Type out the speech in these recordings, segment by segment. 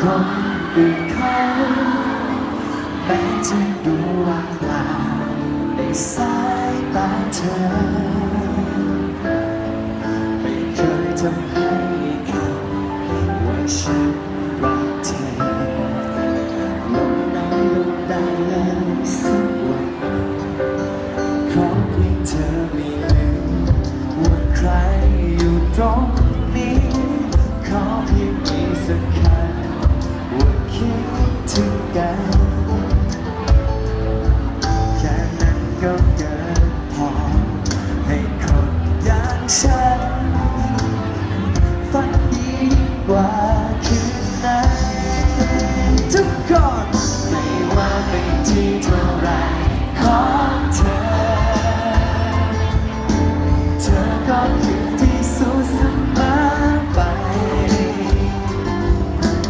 คนอื่นเขาแม้จะดูว่างเปล่าในสายตาเธอ ไม่เคยทำให้เขาว่าฉันรักเธอลงได้ลงได้เลยสักวันขอให้เธอไม่ลืมว่าใครอยู่ตรงนี้ ขอเพียมีสักครั้ ฉันฝันดีกว่าคืนนั้นทุกคนไม่ว่าเป็นที่เท่าไรของเธอ เธอก็คือที่สุดเสมอไป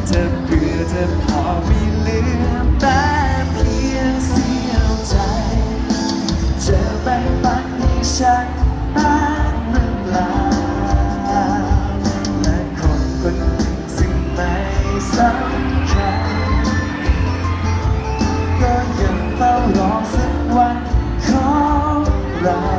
เธอเพื่อเธอพอมีเหลือแต่เพียงเสียวใจเจอแบ่งปันให้ฉันบ้ ข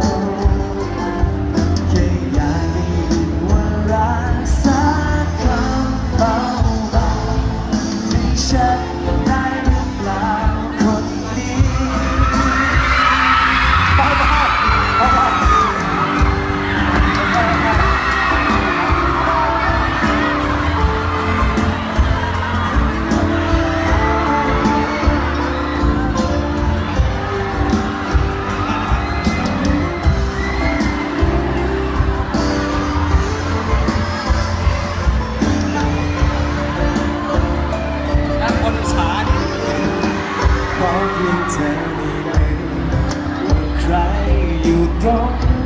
เธอไม่ได้ว่าใครอยู่ตรง